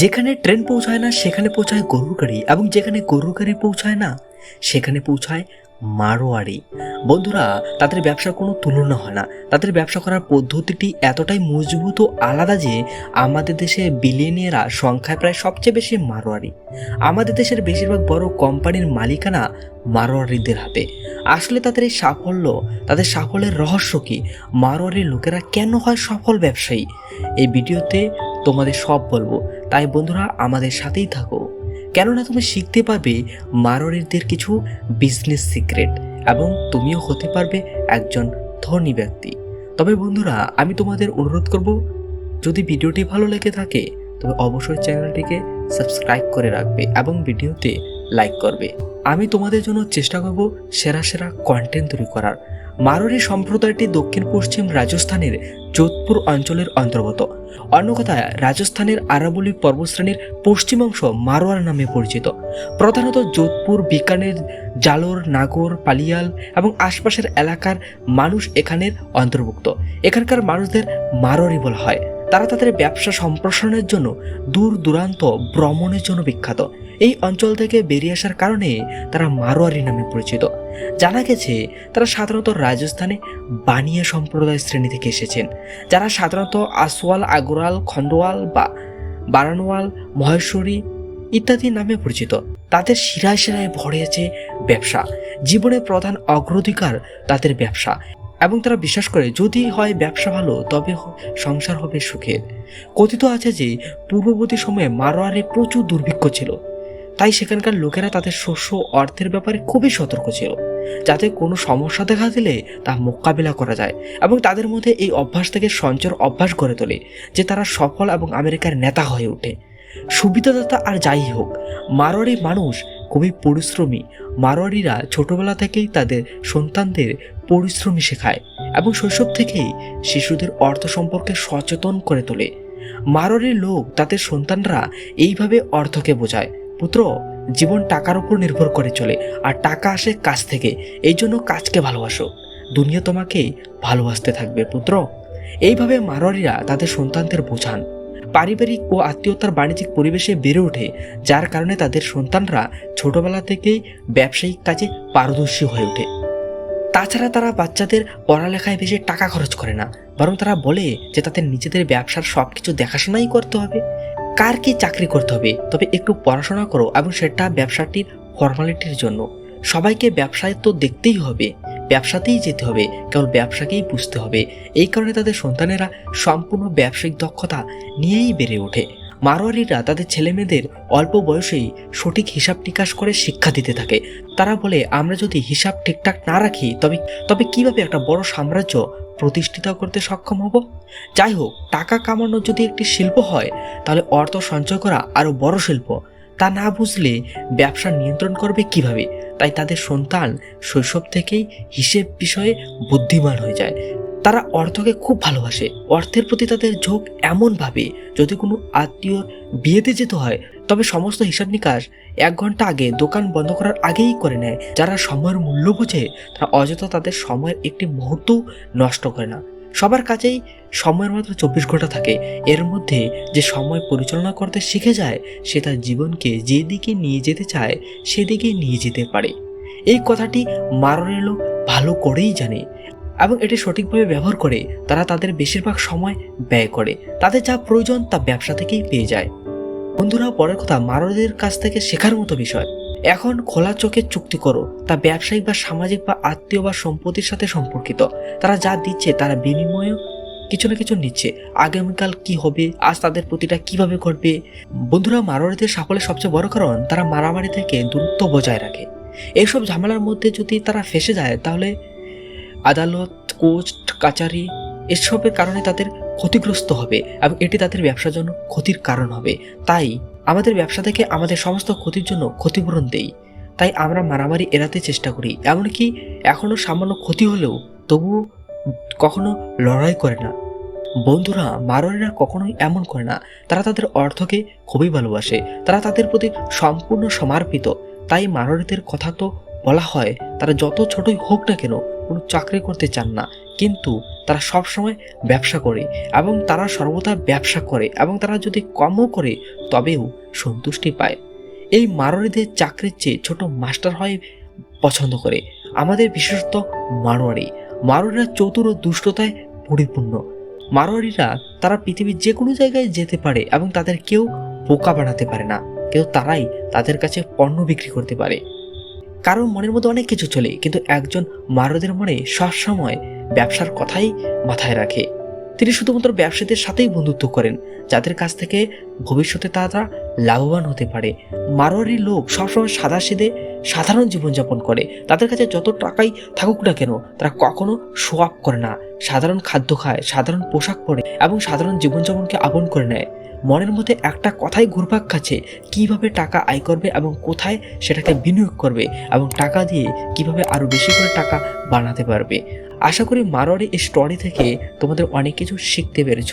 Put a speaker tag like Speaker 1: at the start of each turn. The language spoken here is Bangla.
Speaker 1: যেখানে ট্রেন পৌঁছায় না, সেখানে পৌঁছায় গরুর গাড়ি এবং যেখানে গরুর গাড়ি পৌঁছায় না, সেখানে পৌঁছায় মারোয়ারি। বন্ধুরা, তাদের ব্যবসার কোনো তুলনা হয় না। তাদের ব্যবসা করার পদ্ধতিটি এতটাই মজবুত ও আলাদা যে আমাদের দেশে বিলিয়নিয়ারা সংখ্যায় প্রায় সবচেয়ে বেশি মারোয়ারি। আমাদের দেশের বেশিরভাগ বড় কোম্পানির মালিকানা মারোয়ারিদের হাতে। আসলে তাদের এই সাফল্য, তাদের সাফল্যের রহস্য কী? মারোয়ারির লোকেরা কেন হয় সফল ব্যবসায়ী? এই ভিডিওতে তোমাদের সব বলব। তাই বন্ধুরা, আমাদের সাথেই থাকো। কেননা তুমি শিখতে পারবে মারোয়ারিদের কিছু বিজনেস সিক্রেট এবং তুমিও হতে পারবে একজন ধনী ব্যক্তি। তবে বন্ধুরা, আমি তোমাদের অনুরোধ করব, যদি ভিডিওটি ভালো লেগে থাকে, তবে অবশ্যই চ্যানেলটিকে সাবস্ক্রাইব করে রাখবে এবং ভিডিওতে লাইক করবে। আমি তোমাদের জন্য চেষ্টা করব সেরা সেরা কন্টেন্ট তৈরি করার। মারোয়ারি সম্প্রদায়টি দক্ষিণ পশ্চিম রাজস্থানের যোধপুর অঞ্চলের অন্তর্গত। অন্য কথায়, রাজস্থানের আরাবলি পর্বতশ্রেণীর পশ্চিমাংশ মারোয়ার নামে পরিচিত। প্রধানত যোধপুর, বিকানের, জালোর, নাগর, পালিয়াল এবং আশপাশের এলাকার মানুষ এখানের অন্তর্ভুক্ত। এখানকার মানুষদের মারোয়ারি বলা হয়। তারা তাদের ব্যবসা সম্প্রসারণের জন্য দূর দূরান্ত ভ্রমণের জন্য বিখ্যাত। এই অঞ্চল থেকে বেরিয়ে আসার কারণে তারা মারোয়ারি নামে পরিচিত। জানা গেছে, তারা সাধারণত রাজস্থানে বানিয়া সম্প্রদায় শ্রেণি থেকে এসেছেন। যারা সাধারণত আসওয়াল, আগরওয়াল খন্ডওয়াল বা বারানওয়াল, মহেশ্বরী ইত্যাদি নামে পরিচিত। তাদের শিরায় শিরায় ভরে আছে ব্যবসা। জীবনের প্রধান অগ্রাধিকার তাদের ব্যবসা। এবং তারা বিশ্বাস করে, যদি হয় ব্যবসা ভালো, তবে সংসার হবে সুখের। কথিত আছে যে, পূর্ববর্তী সময়ে মারোয়ারে প্রচুর দুর্ভিক্ষ ছিল। তাই সেখানকার লোকেরা তাদের শস্য অর্থের ব্যাপারে খুবই সতর্ক ছিল, যাতে কোনো সমস্যা দেখা দিলে তা মোকাবিলা করা যায় এবং তাদের মধ্যে এই অভ্যাস থেকে সঞ্চয়ের অভ্যাস গড়ে তোলে, যে তারা সফল এবং আমেরিকার নেতা হয়ে ওঠে। সুবিধাদাতা আর যাই হোক, মারোয়ারি মানুষ খুবই পরিশ্রমী। মারোয়ারিরা ছোটবেলা থেকেই তাদের সন্তানদের পরিশ্রমী শেখায় এবং শৈশব থেকেই শিশুদের অর্থ সম্পর্কে সচেতন করে তোলে। মারোয়ারি লোক তাদের সন্তানরা এইভাবে অর্থকে বোঝায়। পুত্র জীবন টাকার উপর নির্ভর করে চলে, আর টাকা আসে কাজ থেকে। এই জন্য কাজকে ভালোবাসো। দুনিয়া তোমাকে ভালোবাসতে থাকবে, পুত্র। এইভাবে মারোয়ারিরা তাদের সন্তানদের বোঝান। পারিবারিক ও আত্মীয়তার বাণিজ্যিক পরিবেশে বেড়ে ওঠে, যার কারণে তাদের সন্তানরা ছোটবেলা থেকেই ব্যবসায়িক কাজে পারদর্শী হয়ে ওঠে। তাছাড়া তারা বাচ্চাদের পড়ালেখায় বেশি টাকা খরচ করে না, বরং তারা বলে যে তাদের নিজেদের ব্যবসার সব কিছু দেখাশোনাই করতে হবে। কার কি চাকরি করতে হবে? তবে একটু পড়াশোনা করো এবং সেটা ব্যবসাটির ফর্মালিটির জন্য। সবাইকে ব্যবসায় তো দেখতেই হবে। ব্যবসাতেই যেতে হবে। কেবল ব্যবসাকেই বুঝতে হবে। এই কারণে তাদের সন্তানেরা সম্পূর্ণ ব্যবসায়িক দক্ষতা নিয়েই বেড়ে ওঠে। মারোয়ারিরা তাদের ছেলেমেয়েদের অল্প বয়সেই সঠিক হিসাব নিকাশ করে শিক্ষা দিতে থাকে। তারা বলে, আমরা যদি হিসাব ঠিকঠাক না রাখি, তবে তবে কীভাবে একটা বড় সাম্রাজ্য প্রতিষ্ঠিত করতে সক্ষম হব? যাই হোক, টাকা কামানো যদি একটি শিল্প হয়, তাহলে অর্থ সঞ্চয় করা আরও বড় শিল্প। তা না বুঝলে ব্যবসা নিয়ন্ত্রণ করবে কীভাবে? তাই তাদের সন্তান শৈশব থেকেই হিসেব বিষয়ে বুদ্ধিমান হয়ে যায়। তারা অর্থকে খুব ভালোবাসে। অর্থের প্রতি তাদের ঝোঁক এমনভাবে যদি কোনো আত্মীয় বিয়েতে যেতে হয়, তবে সমস্ত হিসাব নিকাশ এক ঘণ্টা আগে দোকান বন্ধ করার আগেই করে নেয়। যারা সময়ের মূল্য বোঝে, তারা অযথা তাদের সময়ের একটি মুহূর্ত নষ্ট করে না। সবার কাছেই সময়ের মাত্র চব্বিশ ঘণ্টা থাকে। এর মধ্যে যে সময় পরিচালনা করতে শিখে যায়, সে তার জীবনকে যেদিকে নিয়ে যেতে চায়, সেদিকে নিয়ে যেতে পারে। এই কথাটি মারণের লোক ভালো করেই জানে। এবং এটি সঠিকভাবে ব্যবহার করে তারা তাদের বেশিরভাগ সময় ব্যয় করে। তাদের যা প্রয়োজন তা ব্যবসা থেকেই পেয়ে যায়। বন্ধুরা, পরের কথা, মারোদের কাছ থেকে শেখার মতো বিষয়। এখন খোলা চোখে চুক্তি করো, তা ব্যবসায়িক বা সামাজিক বা আত্মীয় বা সম্পত্তির সাথে সম্পর্কিত। তারা যা দিচ্ছে তারা বিনিময়ে কিছু না কিছু নিচ্ছে। আগামীকাল কি হবে, আজ তাদের প্রতিটা কীভাবে ঘটবে? বন্ধুরা, মারোয়ারিদের সাফল্যের সবচেয়ে বড় কারণ তারা মারামারি থেকে দূরত্ব বজায় রাখে। এইসব ঝামেলার মধ্যে যদি তারা ফেসে যায়, তাহলে আদালত, কোর্ট, কাচারি এসবের কারণে তাদের ক্ষতিগ্রস্ত হবে এবং এটি তাদের ব্যবসার জন্য ক্ষতির কারণ হবে। তাই আমাদের ব্যবসা থেকে আমাদের সমস্ত ক্ষতির জন্য ক্ষতিপূরণ দেই। তাই আমরা মারামারি এড়াতে চেষ্টা করি, এমনকি এখনও সামান্য ক্ষতি হলেও তবুও কখনো লড়াই করে না। বন্ধুরা মারোয়ারিরা কখনোই এমন করে না। তারা তাদের অর্থকে খুবই ভালোবাসে। তারা তাদের প্রতি সম্পূর্ণ সমর্পিত। তাই মারোয়ারিদের কথা তো বলা হয়, তারা যত ছোটই হোক না কেন কোনো চাকরি করতে চান না। কিন্তু তারা সব সময় ব্যবসা করে এবং তারা সর্বদা ব্যবসা করে এবং তারা যদি কমও করে তবেও সন্তুষ্টি পায়। এই মারোয়ারিদের চাকরির চেয়ে ছোট মাস্টার হয় পছন্দ করে। আমাদের বিশেষত মারোয়ারি। মারোয়ারিরা চতুর ও দুষ্টতায় পরিপূর্ণ। মারোয়ারিরা তারা পৃথিবীর যে কোনো জায়গায় যেতে পারে এবং তাদের কেউ বোকা বানাতে পারে না। কেউ তারাই তাদের কাছে পণ্য বিক্রি করতে পারে। কারণ মনের মধ্যে অনেক কিছু চলে, কিন্তু একজন মারোদের মনে সবসময় ব্যবসার কথাই মাথায় রাখে। তিনি শুধুমাত্র ব্যবসায়ীদের সাথেই বন্ধুত্ব করেন, যাদের কাছ থেকে ভবিষ্যতে তারা লাভবান হতে পারে। মারোয়ারি লোক সবসময় সাদা সিধে সাধারণ জীবনযাপন করে। তাদের কাছে যত টাকাই থাকুক না কেন, তারা কখনো শো আপ করে না। সাধারণ খাদ্য খায়, সাধারণ পোশাক পরে এবং সাধারণ জীবনযাপনকে আপন করে নেয়। মনের মধ্যে একটা কথাই ঘুরপাক খাচ্ছে, কীভাবে টাকা আয় করবে এবং কোথায় সেটাকে বিনিয়োগ করবে এবং টাকা দিয়ে কীভাবে আরও বেশি করে টাকা বানাতে পারবে। আশা করি মারোয়ারি স্টোরি থেকে তোমাদের অনেক কিছু শিখতে পেরেছ।